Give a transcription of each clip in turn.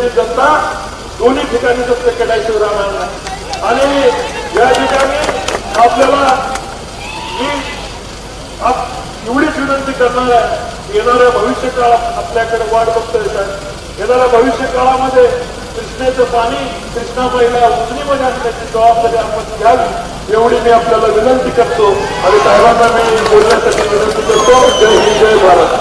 सिन्नरची जनता दोन्ही ठिकाणी जप्त केल्याशिवाय राहणार नाही आणि या ठिकाणी आपल्याला मी एवढीच विनंती करणार आहे येणाऱ्या भविष्य काळात आपल्याकडे वाट बघतोय साहेब येणाऱ्या भविष्य काळामध्ये कृष्णेचं पाणी कृष्णा महिला उजनीमध्ये आणण्याची जबाबदारी आपण घ्यावी एवढी मी आपल्याला विनंती करतो. आणि साहेबांना मी बोलण्यासाठी विनंती करतो जय हिंद जय भारत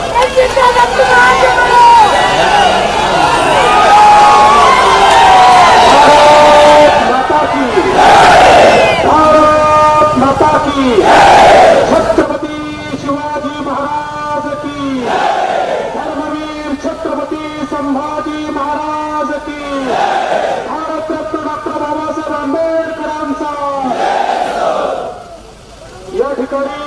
माता की भारत माता की छत्रपती शिवाजी महाराज की धर्मवीर छत्रपती संभाजी महाराज की भारतरत्न डॉक्टर बाबासाहेब आंबेडकरांचा या ठिकाणी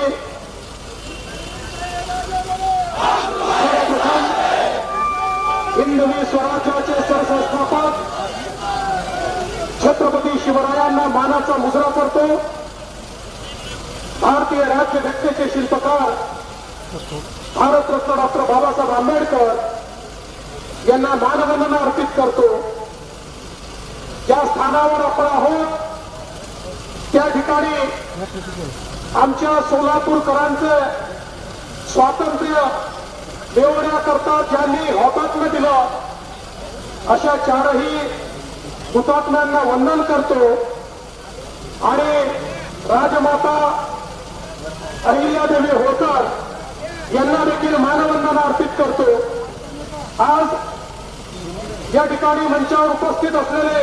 हिंदवी स्वराज्याचे सरसंस्थापक शिवरायांना मानाचा मुजरा करतो. भारतीय राज्यघटनेचे शिल्पकार भारतरत्न डॉक्टर बाबासाहेब आंबेडकर यांना मानवंदना अर्पित करतो. ज्या स्थानावर आपण आहोत त्या ठिकाणी आमच्या सोलापूरकरांचं स्वातंत्र्य मिळवण्याकरता ज्यांनी हौतात्म्य दिलं अशा चारही हुतात्म्यांना वंदन करतो. आणि राजमाता अहिल्यादेवी होळकर यांना देखील मानवंदना अर्पित करतो. आज या ठिकाणी मंचावर उपस्थित असलेले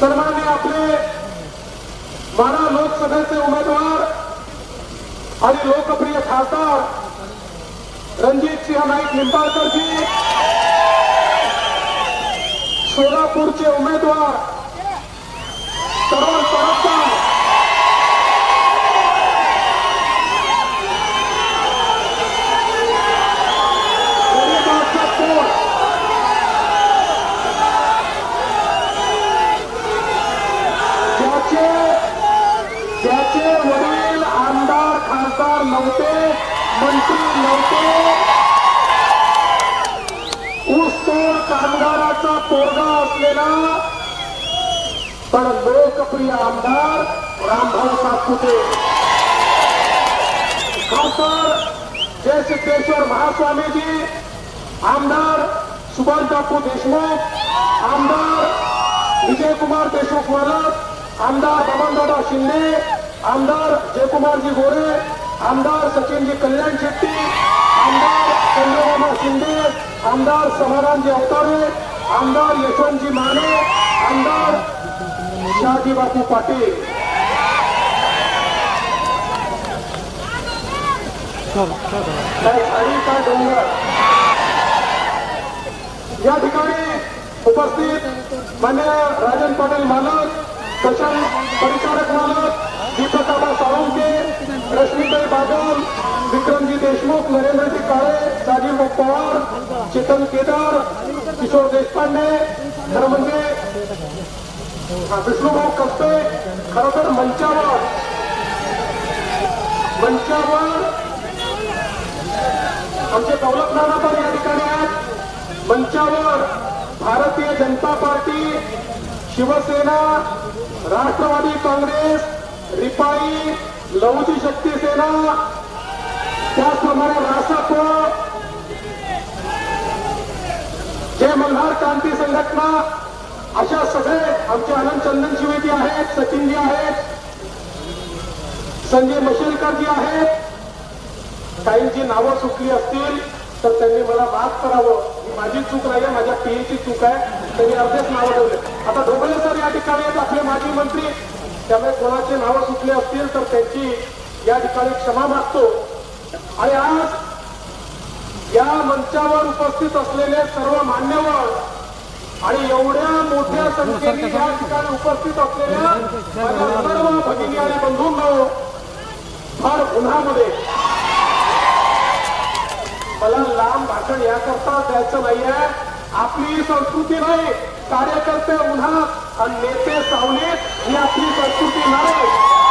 सर्वांनी आपले माना लोकसभेचे उमेदवार आणि लोकप्रिय खासदार रणजित सिंह नाईक निंबाळकरजी. सोलापूरचे उमेदवार तरुण तरफदार गरीबाचा पोट ज्याचे त्याचे वडील आमदार खासदार नव्हते मंत्री नव्हते पोरगा असलेला पण लोकप्रिय आमदार रामभाऊ सातपुते. खासदार जय सिद्धेश्वर महास्वामीजी आमदार सुभाष बापू देशमुख आमदार विजयकुमार देशमुख मालक आमदार बबनदादा शिंदे आमदार जयकुमारजी गोरे आमदार सचिनजी कल्याण शेट्टी आमदार चंद्रबाबा शिंदे आमदार समाधानजी अवतारे आमदार यशवंतजी माने आमदार शहाजीबापू पाटील. काय डोंगर. या ठिकाणी उपस्थित मान्य राजन पाटील मालक प्रशांत परिचारक मालक दीपकाबा सावंके रश्मीताई बागल विक्रमजी देशमुख नरेंद्रजी काळे राजीव पवार चेतन केदार किशोर देशपांडे खरं म्हणजे विष्णुभाऊ कप्पे खरं तर मंचावर. मंचावर. आमचे दौलतनाना पण या ठिकाणी आहेत. मंचावर भारतीय जनता पार्टी शिवसेना राष्ट्रवादी काँग्रेस रिपाई लवची शक्ती सेना त्याचप्रमाणे रासप जय मल्हार क्रांती संघटना अशा सगळे आमचे आनंद चंदन शिवेजी आहेत सचिनजी आहेत संजय मशेलकरजी आहेत काहींची नावं सुटली असतील तर त्यांनी मला माफ करावं. ही माझी चूक नाही आहे माझ्या पीएची चूक आहे. त्यांनी अर्धेच नावं ठेवले. आता ढोबळे सर या ठिकाणी आहेत आपले माजी मंत्री. त्यामुळे कोणाची नावं सुटली असतील तर त्यांची या ठिकाणी क्षमा मागतो. आणि आज या मंचावर उपस्थित असलेले सर्व मान्यवर आणि एवढ्या मोठ्या संख्येने या ठिकाणी उपस्थित असलेल्या सर्व भगिनी आणि बंधूंनो फार उन्हामध्ये. मला लांब भाषण याकरता द्यायचं नाहीये. आपली संस्कृती नाही. कार्यकर्ते उन्हात आणि नेते सावलीत ही आपली संस्कृती नाही.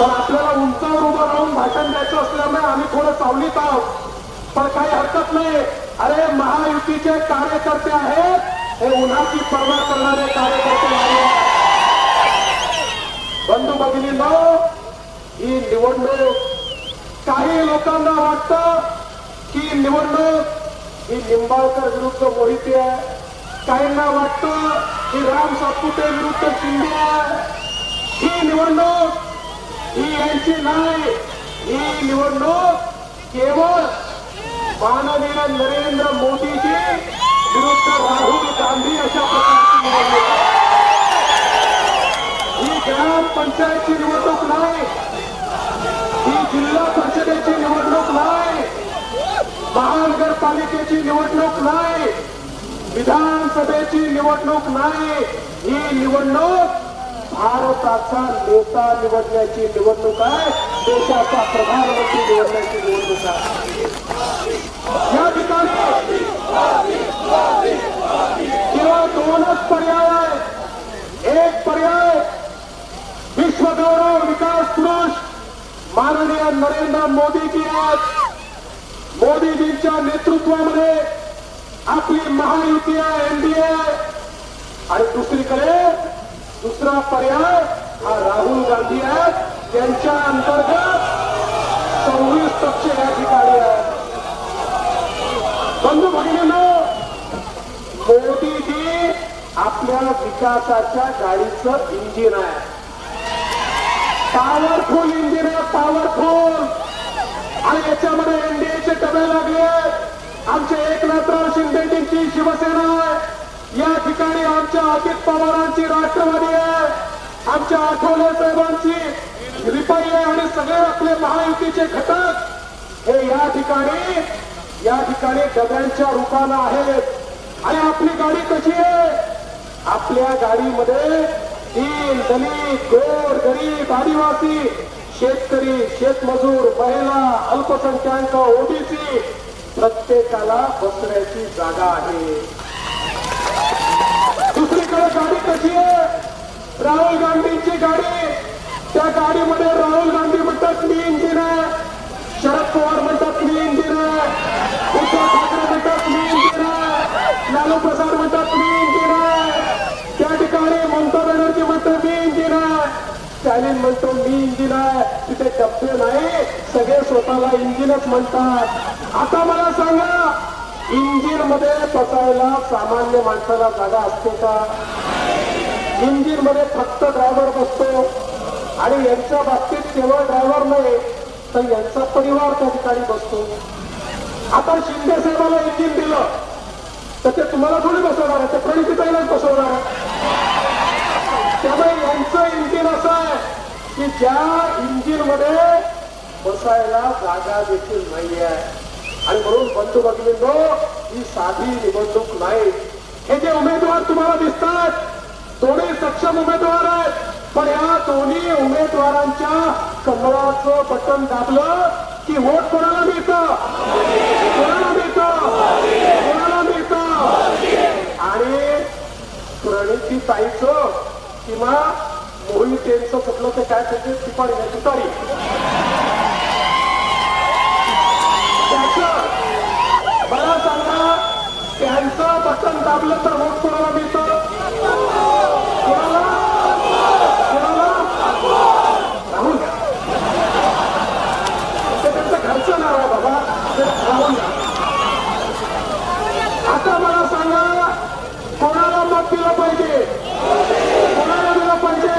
पण आपल्याला उंचावर उभं राहून भाषण द्यायचं असल्यामुळे आम्ही थोडं सावलीत आहोत. पण काही हरकत नाही. अरे महायुतीचे कार्यकर्ते आहेत. हे उन्हाची पर्वा करणारे कार्यकर्ते आहेत. बंधू भगिनींनो ही निवडणूक काही लोकांना वाटतं की निवडणूक ही निंबाळकर विरुद्ध मोहिते आहे. काहींना वाटतं की राम सातपुते विरुद्ध शिंदे आहे. ही निवडणूक ही यांची नाही ही निवडणूक केवळ माननीय नरेंद्र मोदीजी विरुद्ध राहुल गांधी अशा प्रकारची निवडणूक ही ग्राम ग्रामपंचायतची निवडणूक नाही. ही जिल्हा परिषदेची निवडणूक नाही. महानगरपालिकेची निवडणूक नाही. विधानसभेची निवडणूक नाही. ही निवडणूक भारताचा नेता निवडण्याची निवडणूक आहे. देशाचा प्रधानमंत्री निवडण्याची निवडणूक आहे. या ठिकाणी किंवा दोनच पर्याय आहे एक पर्याय विश्वगौरव विकास पुरुष. माननीय नरेंद्र मोदीजी आज मोदीजींच्या नेतृत्वामध्ये आपली महायुती आहे एनडीए आणि दुसरीकडे दुसरा पर्याय हा राहुल गांधी आहेत. त्यांच्या अंतर्गत सव्वीस पक्ष या ठिकाणी आहेत. बंधू भगिनींनो मोदीजी आपल्या विकासाच्या गाडीचं इंजिन आहे. पॉवरफुल इंजिन आहे पॉवरफुल आणि याच्यामध्ये एनडीएचे डबे लागले. आमचे एकनाथराव शिंदेजींची शिवसेना आहे. या ठिकाणी आमच्या अजित पवारांची राष्ट्रवादी आहे. आमच्या आठवले साहेबांची रिपाई आहे आणि सगळे आपले महायुतीचे घटक हे या ठिकाणी या ठिकाणी डब्यांच्या रूपाला आहेत. आणि आपली गाडी कशी आहे? आपल्या गाडीमध्ये तीन दलित गोर गरीब आदिवासी शेतकरी शेतमजूर महिला अल्पसंख्याक ओबीसी प्रत्येकाला बसण्याची जागा आहे. दुसरीकडे गाडी कशी आहे? राहुल गांधींची गाडी. त्या गाडीमध्ये राहुल गांधी म्हणतात मी इंजिन आहे. शरद पवार म्हणतात मी इंजिन आहे. उद्धव ठाकरे म्हणतात मी इंजिन आहे. लालू प्रसाद म्हणतात मी इंजिन आहे. त्या ठिकाणी ममता बॅनर्जी म्हणतात मी इंजिन आहे. स्टॅलिन म्हणतो मी इंजिन आहे. तिथे टप्पे नाही. सगळे स्वतःला इंजिनच म्हणतात. आता मला सांगा इंजिनमध्ये बसायला सामान्य माणसाला जागा असते का? इंजिनमध्ये फक्त ड्रायव्हर बसतो आणि यांच्या बाबतीत केवळ ड्रायव्हर नाही तर यांचा परिवार त्या ठिकाणी बसतो. आता शिंदे साहेबांना इंजिन दिलं तर ते तुम्हाला थोडी बसवणार आहे ते प्रणितीताईलाच बसवणार आहे. त्यामुळे यांचं इंजिन असं आहे की ज्या इंजिनमध्ये बसायला जागा देखील नाही आहे आणि म्हणून बंधू भगिनींनो ही साधी निवडणूक नाही. हे जे उमेदवार तुम्हाला दिसतात दोन्ही सक्षम उमेदवार आहेत. पण या दोन्ही उमेदवारांच्या कमळाचं बटन दाबलं की वोट कोणाला मिळतं? कोणाला मिळतं? कोणाला मिळतं? आणि प्रणिती ताईचं किंवा मोहितेंचं कुठलं ते काय त्याचे टिपाणी आहे तुतारी त्याचं मला सांगा त्यांचं बटन दाबलं तर वोट कोणाला मिळतं? कोणाला? कोणाला? राहुल ते त्यांचं घरचं नाव आहे बाबा. ते राहून आता मला सांगा कोणाला मत दिलं पाहिजे? कोणाला दिलं पाहिजे?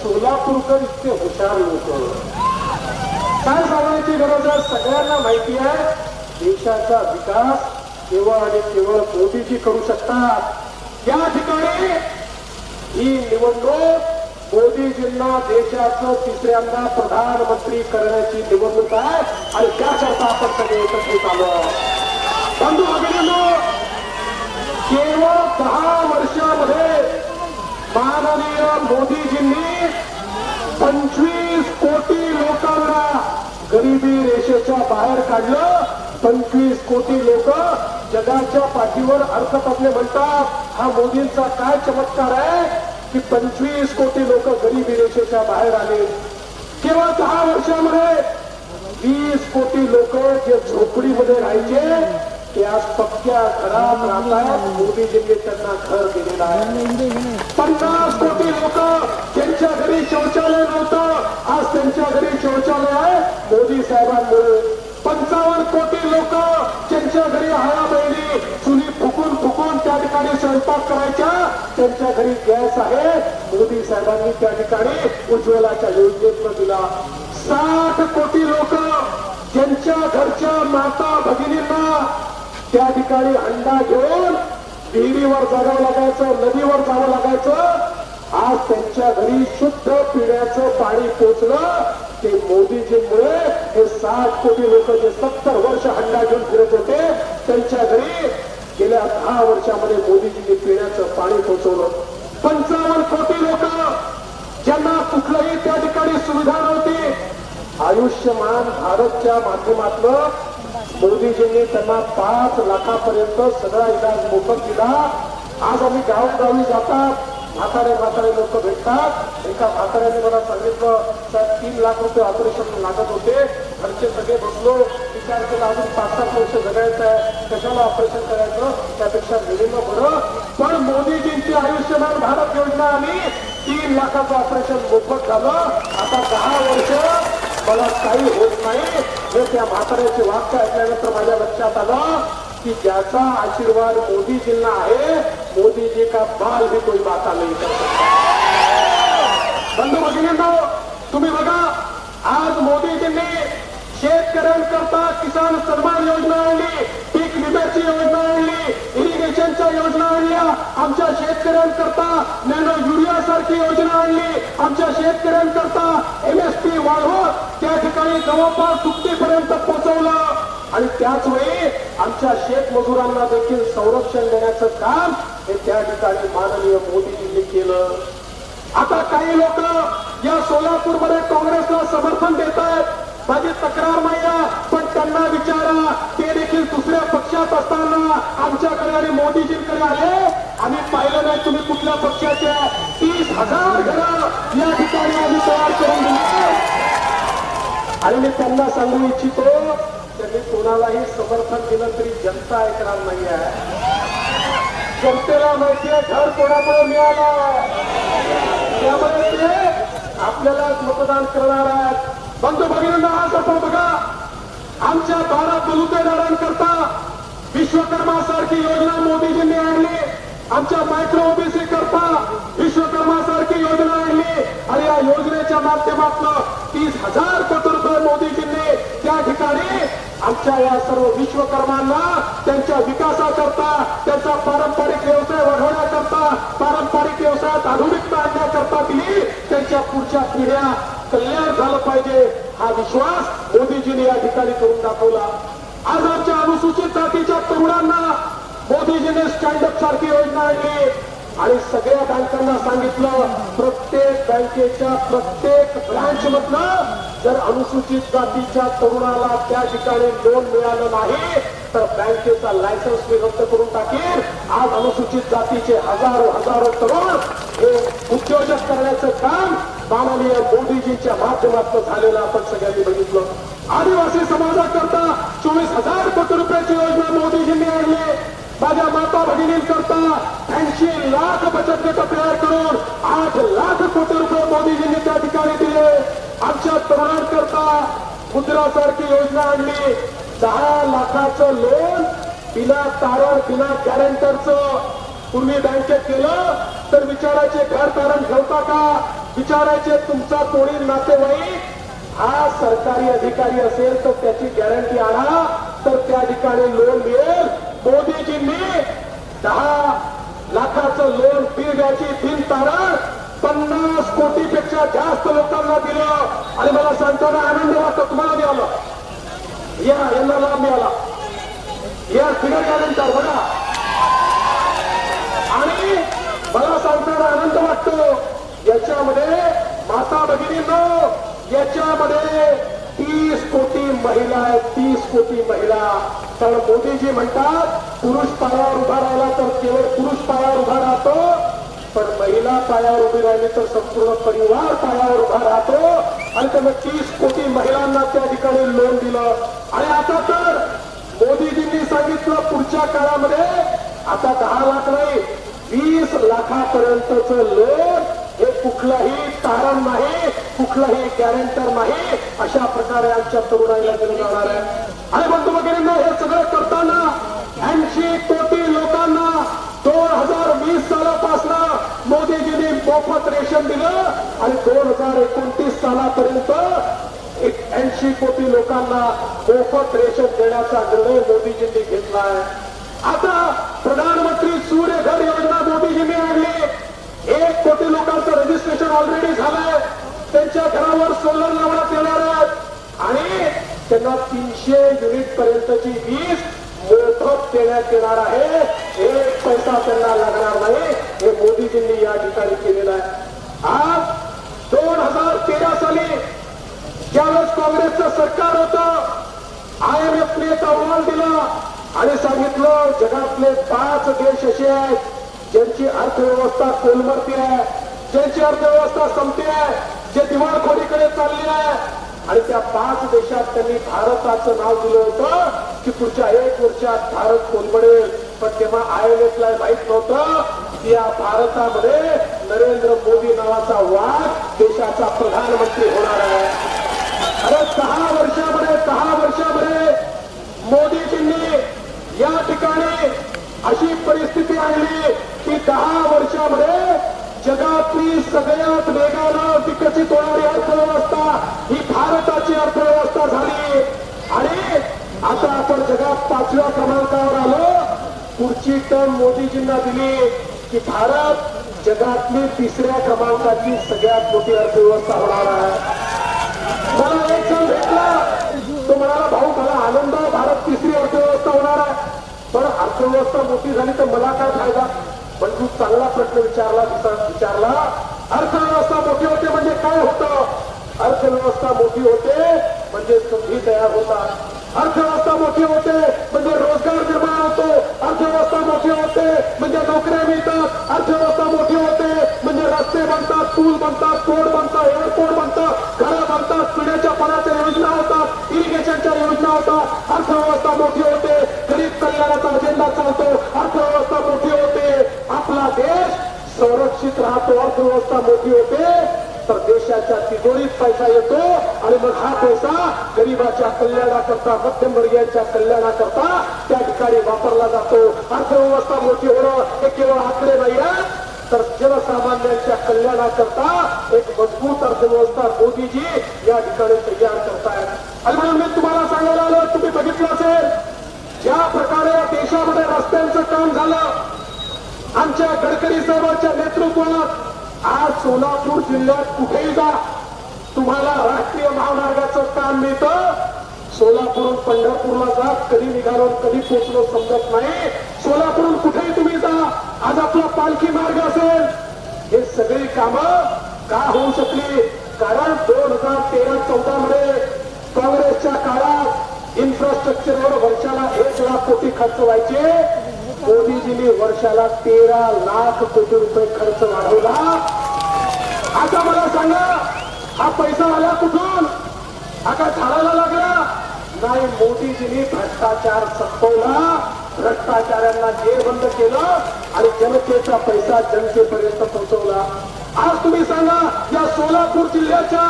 सोलापूरकर इतके हुशार लोक. काय सांगण्याची गरज आहे? सगळ्यांना माहिती आहे देशाचा विकास केवळ आणि केवळ मोदीजी करू शकतात. या ठिकाणी ही निवडणूक मोदीजींना देशाचं तिसऱ्यांदा प्रधानमंत्री करण्याची निवडणूक आहे आणि त्याकरता आपण सगळे एकत्रित आलो. बंधू भगिनींनो केवळ दहा वर्षामध्ये माननीय मोदीजींनी पंचवीस कोटी लोकांना गरिबी रेषेच्या बाहेर काढलं. पंचवीस कोटी लोक जगाच्या पाठीवर अर्थतज्ञ म्हणतात हा मोदींचा काय चमत्कार आहे की पंचवीस कोटी लोक गरीबी रेषेच्या बाहेर आले. केवळ दहा वर्षामध्ये वीस कोटी लोक जे झोपडीमध्ये राहायचे ते आज पक्क्या घरात राहतात. मोदीजींनी त्यांना घर दिलेलं आहे. पन्नास कोटी लोक ज्यांच्या घरी शौचालय नव्हतं. आज त्यांच्या घरी शौचालय आहे. मोदी साहेबांनी चुली फुकून फुकून त्या ठिकाणी स्वयंपाक करायच्या त्यांच्या घरी गॅस आहे. मोदी साहेबांनी त्या ठिकाणी उज्ज्वलाच्या योजनेतनं दिला. साठ कोटी लोक ज्यांच्या घरच्या माता भगिनींना त्या ठिकाणी अंडा घेऊन विहिरीवर जावं लागायचं नदीवर जावं लागायचं. आज त्यांच्या घरी शुद्ध पिण्याचं पाणी पोचलं. ते मोदीजींमुळे हे साठ कोटी लोक जे सत्तर वर्ष हंडा घेऊन फिरत होते त्यांच्या घरी गेल्या दहा वर्षामध्ये मोदीजींनी पिण्याचं पाणी पोचवलं. पंचावन्न कोटी लोक ज्यांना कुठलंही त्या ठिकाणी सुविधा नव्हती. आयुष्यमान भारतच्या माध्यमातलं मोदीजींनी त्यांना पाच लाखापर्यंत सगळा इलाज मोफत दिला. आज आम्ही गावोगावी जातात. म्हातारे म्हातारे लोक भेटतात. एका म्हाताऱ्याने मला सांगितलं तर तीन लाख रुपये ऑपरेशन लागत होते. घरचे सगळे बसलो. विचार केला अजून पाच सात वर्ष जगायचं आहे. कशाला ऑपरेशन करायचं? त्यापेक्षा गेलेलं बरं. पण मोदीजींची आयुष्यमान भारत योजना आली तीन लाखाचं ऑपरेशन मोफत झालं. आता दहा वर्ष मला काही होत नाही. हे त्या म्हाताऱ्याचे वाक्य ऐकल्यानंतर माझ्या लक्षात आलं की ज्याचा आशीर्वाद मोदीजींना आहे मोदी जी का बाल भी कोई माता नाही कर सकता. बंधू भगिनींनो तुम्ही बघा आज मोदीजींनी शेतकऱ्यांकरता किसान सन्मान योजना आणली पीक विम्याची योजना आणली इरिगेशनच्या योजना आणल्या आमच्या शेतकऱ्यांकरता नॅनो युरिया सारखी योजना आणली आमच्या शेतकऱ्यांकरता एमएसपी वाढवत त्या ठिकाणी जवळपास दुपटीपर्यंत पोहोचवलं आणि त्याच वेळी आमच्या शेतमजुरांना देखील संरक्षण देण्याचं काम हे त्या ठिकाणी माननीय मोदीजींनी केलं. आता काही लोक या सोलापूरमध्ये काँग्रेसला समर्थन देत आहेत माझी तक्रार नाही पण त्यांना विचारा. ते देखील दुसऱ्या पक्षात असताना आमच्याकडे आणि मोदीजींकडे आले आम्ही पाहिलं नाही तुम्ही कुठल्या पक्षाचे. तीस हजार घरं या ठिकाणी आम्ही तयार करून दिली. आणि मी त्यांना सांगू इच्छितो त्यांनी कोणालाही समर्थन दिलं तरी जनता ऐकणार नाही आहे जनतेला माहितीये घर कोणामुळे मिळालं? त्यामुळे ते आपल्याला मतदान करणार आहेत. बंधू भगिनींना आज आपण बघा. आमच्या बारा बलुतेदारांकरता विश्वकर्मा सारखी योजना मोदीजींनी आणली. आमच्या मायक्रो ओबीसी करता विश्वकर्मा सारखी योजना आणली. आणि या योजनेच्या माध्यमातून तीस हजार कोटी रुपये मोदीजींनी त्या ठिकाणी आमच्या या सर्व विश्वकर्मांना त्यांच्या विकासाकरता त्यांचा पारंपरिक व्यवसाय वाढवण्याकरता पारंपरिक व्यवसायात आधुनिकता आणण्याकरता दिली त्यांच्या पुढच्या पिढ्या कल्याण झालं पाहिजे हा विश्वास मोदीजींनी या ठिकाणी करून दाखवला. आज आमच्या अनुसूचित जातीच्या तरुणांना मोदीजीने स्टँडअप सारखी योजना आणली. आणि सगळ्या बँकांना सांगितलं प्रत्येक बँकेच्या प्रत्येक ब्रांच मधनं जर अनुसूचित जातीच्या तरुणाला त्या ठिकाणी लोन मिळालं नाही तर बँकेचा लायसन्स मी रद्द करून टाकेन. आज अनुसूचित जातीचे हजारो हजारो तरुण हे उद्योजक करण्याचं काम माननीय मोदीजींच्या माध्यमातून झालेलं आपण सगळ्यांनी बघितलं. आदिवासी समाजाकरता चोवीस हजार कोटी रुपयाची योजना मोदीजींनी आणली. माझ्या माता भगिनींकरता ऐंशी लाख बचत गट तयार करून आठ लाख कोटी रुपये मोदीजींनी त्या ठिकाणी दिले. आमच्या तरुणांकरता मुद्रासारखी योजना आणली. दहा लाखाचं लोन बिना तारण बिना गॅरंटरचं पूर्वी बँकेत केलं. तर विचारायचे घर तारण ठेवता का? विचारायचे तुमचा कोणी नातेवाईक? हा सरकारी अधिकारी असेल तर त्याची गॅरंटी आणा. तर त्या ठिकाणी लोन मिळेल. मोदीजींनी दहा लाखाचं लोन बिरण्याची तीन तारण पन्नास कोटीपेक्षा जास्त लोकांना दिलं. आणि मला सांगताना आनंद वाटतो. तुम्हाला मिळालं? या यांना लाभ मिळाला. या फिगर बघा. आणि मला सांगताना आनंद वाटतो. याच्यामध्ये माता भगिनींनो याच्यामध्ये तीस कोटी महिला आहेत तीस कोटी महिला. कारण मोदीजी म्हणतात पुरुष पायावर उभा राहिला तर केवळ पुरुष पायावर उभा राहतो पण महिला पायावर उभी राहिली तर संपूर्ण परिवार पायावर उभा राहतो. आणि त्यांना तीस कोटी महिलांना त्या ठिकाणी लोन दिलं. आणि आता तर मोदीजींनी सांगितलं पुढच्या काळामध्ये आता दहा लाख नाही वीस लाखापर्यंतच लोन कुठलंही तारण नाही कुठलंही गॅरेंटर नाही अशा प्रकारे आमच्या तरुणाईला दिलं जाणार आहे. आणि बंधू भगिनींनो हे सगळं करताना ऐंशी कोटी लोकांना दोन हजार वीस सालापासून मोदीजींनी मोफत रेशन दिलं आणि दोन हजार एकोणतीस सालापर्यंत एक ऐंशी कोटी लोकांना मोफत रेशन देण्याचा निर्णय मोदीजींनी घेतला आहे. आता प्रधानमंत्री सूर्य घर योजना मोदीजींनी आणली. एक कोटी लोकांचं रजिस्ट्रेशन ऑलरेडी झालंय. त्यांच्या घरावर सोलर लावण्यात येणार आहेत. आणि त्यांना तीनशे युनिट पर्यंतची वीज मोफत देण्यात येणार आहे. एक पैसा त्यांना लागणार नाही हे मोदीजींनी या ठिकाणी केलेलं आहे. आज दोन हजार तेरा साली ज्यावेळेस काँग्रेसचं सरकार होतं आय एम एफने एक अहवाल दिला आणि सांगितलं जगातले पाच देश असे आहेत ज्यांची अर्थव्यवस्था कोलमरती आहे ज्यांची अर्थव्यवस्था संपते आहे जे दिवाळखोरीकडे चालली आहे. आणि त्या पाच देशात त्यांनी भारताचं नाव दिलं होतं की पुढच्या एक वर्षात भारत कोलमडेल. पण तेव्हा आय एम एफला माहीत नव्हतं की या भारतामध्ये नरेंद्र मोदी नावाचा वाद देशाचा प्रधानमंत्री होणार आहे. अरे सहा वर्षामध्ये दहा वर्षामध्ये मोदीजींनी या ठिकाणी अशी परिस्थिती आणली की दहा वर्षामध्ये जगातली सगळ्यात वेगानं विकसित होणारी अर्थव्यवस्था ही भारताची अर्थव्यवस्था झाली. आणि आता आपण जगात पाचव्या क्रमांकावर आलो. पुढची टर्म मोदीजींना दिली की भारत जगातली तिसऱ्या क्रमांकाची सगळ्यात मोठी अर्थव्यवस्था होणार आहे. मला एक जण भेटला. तो म्हणाला भाऊ मला आनंद आहे, भारत तिसरी अर्थव्यवस्था होणार आहे पण अर्थव्यवस्था मोठी झाली तर मला काय फायदा? पण तू चांगला प्रश्न विचारला विचारला अर्थव्यवस्था मोठी होते म्हणजे काय होतं? अर्थव्यवस्था मोठी होते म्हणजे संधी तयार होतात अर्थव्यवस्था मोठी होते म्हणजे रोजगार निर्माण होतो. अर्थव्यवस्था मोठी होते म्हणजे नोकऱ्या मिळतात. अर्थव्यवस्था मोठी होते म्हणजे रस्ते बनतात पूल बनतात पोर्ट बनतात एअरपोर्ट बनतात घरं बनतात पिण्याच्या पाण्याच्या योजना होतात इरिगेशनच्या योजना होतात. अर्थव्यवस्था मोठी होते गरीब कल्याणाचा अजेंडा चालतो अर्थव्यवस्था मोठी होते. आपला देश संरक्षित राहतो अर्थव्यवस्था मोठी होते. तर देशाच्या तिजोरीत पैसा येतो आणि मग हा पैसा गरीबाच्या कल्याणाकरता मध्यमवर्गीयांच्या कल्याणाकरता त्या ठिकाणी वापरला जातो. अर्थव्यवस्था मोठी होणं हे केवळ आकडे नाही आहेत, तर जनसामान्यांच्या कल्याणाकरता एक मजबूत अर्थव्यवस्था मोदीजी या ठिकाणी तयार करतायत. आणि म्हणून मी तुम्हाला सांगायला आलो तुम्ही बघितलं असेल ज्या प्रकारे या देशामध्ये रस्त्यांचं काम झालं आमच्या गडकरी साहेबांच्या नेतृत्वात आज सोलापूर जिल्ह्यात कुठेही जा तुम्हाला राष्ट्रीय महामार्गाचं काम मिळतं. सोलापूरून पंढरपूरला जा कधी निघालो कधी पोचलो समजत नाही. सोलापूरून कुठेही तुम्ही आज आपला पालखी मार्ग असेल. हे सगळी कामं का होऊ शकली? कारण दोन हजार तेरा चौदा मध्ये काँग्रेसच्या काळात इन्फ्रास्ट्रक्चरवर वर्षाला एक लाख कोटी खर्च व्हायचे. मोदीजींनी वर्षाला तेरा लाख कोटी रुपये खर्च वाढवला. आता मला सांगा हा पैसा आला कुठून? हा काय झाडाला लागला? नाही मोदीजींनी भ्रष्टाचार संपवला. भ्रष्टाचाऱ्यांना जेरबंद केलं आणि जनतेचा पैसा जनतेपर्यंत पोहोचवला. आज तुम्ही सांगा या सोलापूर जिल्ह्याच्या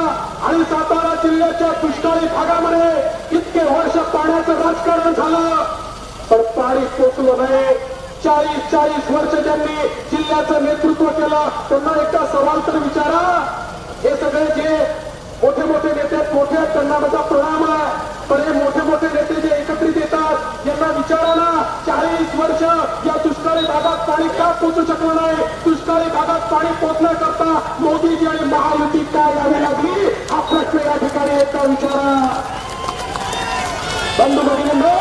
आणि सातारा जिल्ह्याच्या दुष्काळी भागामध्ये इतके वर्ष पाण्याचं राजकारण झालं. पण पाणी पोचलं नाही. चाळीस चाळीस वर्ष ज्यांनी जिल्ह्याचं नेतृत्व केलं त्यांना एकदा सवाल तर विचारा. हे सगळे जे मोठे मोठे नेते मोठ्या मोठे आहेत, त्यांना माझा प्रणाम आहे पण हे मोठे मोठे नेते जे यांना विचारा चाळीस वर्ष या दुष्काळी भागात पाणी का पोचू शकलं नाही? दुष्काळी भागात पाणी पोचण्याकरता मोदीजी आणि महायुती काय यावी लागली? हा प्रश्न या ठिकाणी एकदा विचारा. बंधू भगिनींनो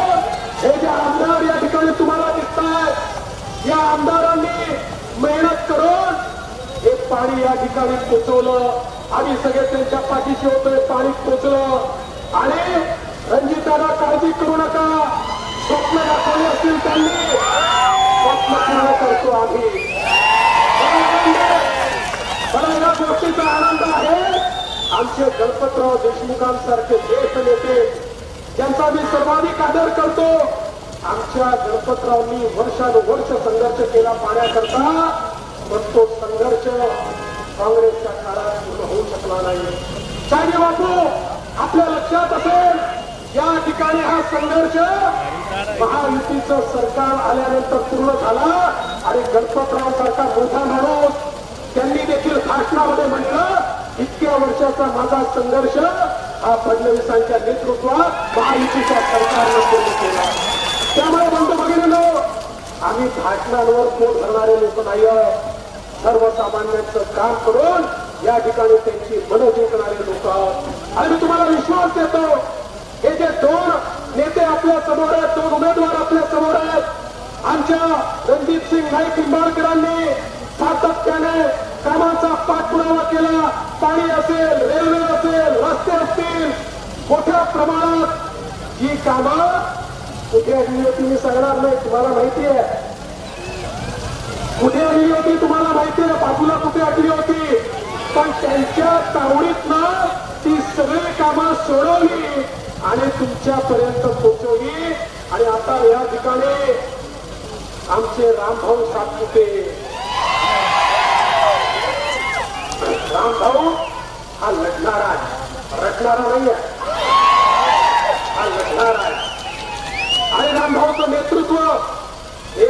हे जे आमदार या ठिकाणी तुम्हाला दिसतात या आमदारांनी मेहनत करून हे पाणी या ठिकाणी पोचवलं. आम्ही सगळे त्यांच्या पाठीशी होतोय पाणी पोचलं. आणि रणजिताला काळजी करू नका. स्वप्न दाखवले असतील त्यांनी स्वप्न पूर्ण करतो आम्ही मला या गोष्टीचा आनंद आहे आमचे गणपतराव देशमुखांसारखे ज्येष्ठ नेते ज्यांचा मी सर्वाधिक आदर करतो आमच्या गणपतरावनी वर्षानुवर्ष संघर्ष केला पाण्याकरता पण तो संघर्ष काँग्रेसच्या काळात पूर्ण होऊ शकला नाही साहेब बापू आपल्या लक्षात असेल. या ठिकाणी हा संघर्ष महायुतीचं सरकार आल्यानंतर पूर्ण झाला आणि गणपतराव सारखा मोठा माणूस त्यांनी देखील भाषणामध्ये म्हटलं इतक्या वर्षाचा माझा संघर्ष हा फडणवीसांच्या नेतृत्वात महायुतीच्या सरकारनं पूर्ण केला. त्यामुळे बंधू भगिनीनो आम्ही भाषणांवर पोट भरणारे लोक नाही सर्वसामान्यांचं काम करून या ठिकाणी त्यांची मनं जिंकणारे लोक आहोत. आणि तुम्हाला विश्वास देतो हे जे दोन नेते आपल्यासमोर आहेत दोन उमेदवार आपल्यासमोर आहेत आमच्या रणजित सिंग नाईक निंबाळकरांनी सातत्याने कामाचा पाठपुरावा केला. पाणी असेल रेल्वे असेल रस्ते असतील मोठ्या प्रमाणात ही कामं कुठे आली होती मी सांगणार नाही तुम्हाला माहिती आहे. कुठे आली होती तुम्हाला माहिती आहे बाजूला कुठे आली होती पण त्यांच्या तावडीतनं ती सगळी कामं सोडवली. आणि तुमच्यापर्यंत पोहोचवली. आणि आता या ठिकाणी आमचे रामभाऊ सातपुते. रामभाऊ हा लढणारा आहे. रटणारा नाही आहे. हा लढणारा आहे. आणि रामभाऊचं नेतृत्व हे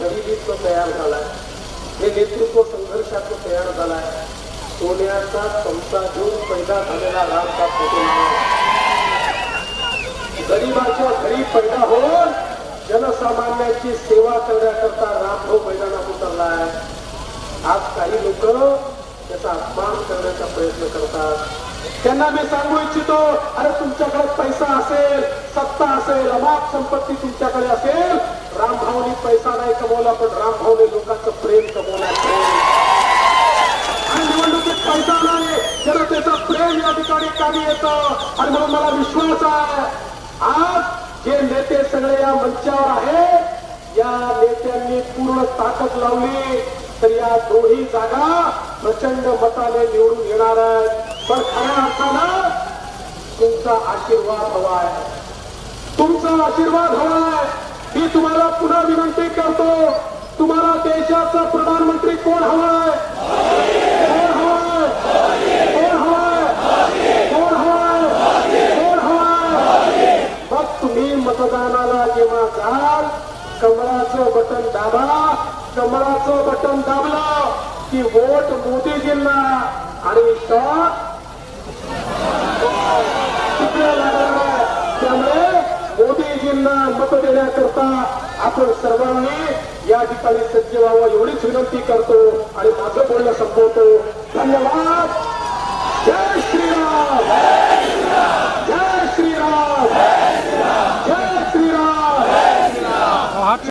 गरिबीचं तयार झालंय. हे नेतृत्व संघर्षाचं तयार झालंय. सोन्याचा चमचा घेऊन पैदा झालेला रामचा फोटो गरीबाच्या घरी पैदा होऊन जनसामान्यांची सेवा करण्याकरता रामभाऊ मैदानात उतरलाय. आज काही लोक त्याचा अपमान करण्याचा प्रयत्न करतात. त्यांना मी सांगू इच्छितो अरे तुमच्याकडे पैसा असेल सत्ता असेल अमाप संपत्ती तुमच्याकडे असेल रामभाऊनी पैसा नाही कमवला पण रामभाऊने लोकांचं प्रेम कमवला. आणि निवडणुकीत पैसा नाही जनतेचं प्रेम या ठिकाणी कामी येतं. आणि म्हणून मला विश्वास आहे आज जे नेते सगळे या मंचावर आहेत या नेत्यांनी पूर्ण ताकद लावली तर या दोन्ही जागा प्रचंड मताने निवडून येणार आहेत. पण खऱ्या अर्थानं तुमचा आशीर्वाद हवा आहे. तुमचा आशीर्वाद हवा आहे. मी तुम्हाला पुन्हा विनंती करतो तुम्हाला देशाचा प्रधानमंत्री कोण हवा आहे हवाय कोण हवाय कोण हवाय कोण हवाय मग तुम्ही मतदानाला जेव्हा जाल कमळाचं बटन दाबा कमळाचं बटन दाबलं की वोट मोदीजींना आणि शॉट तिकडे लागणार आहे. त्यामुळे मोदीजींना मत देण्याकरता आपण सर्वांनी या ठिकाणी सज्ज व्हावं एवढीच विनंती करतो आणि माझं बोलणं संपवतो. धन्यवाद. जय श्रीराम. जय श्रीराम.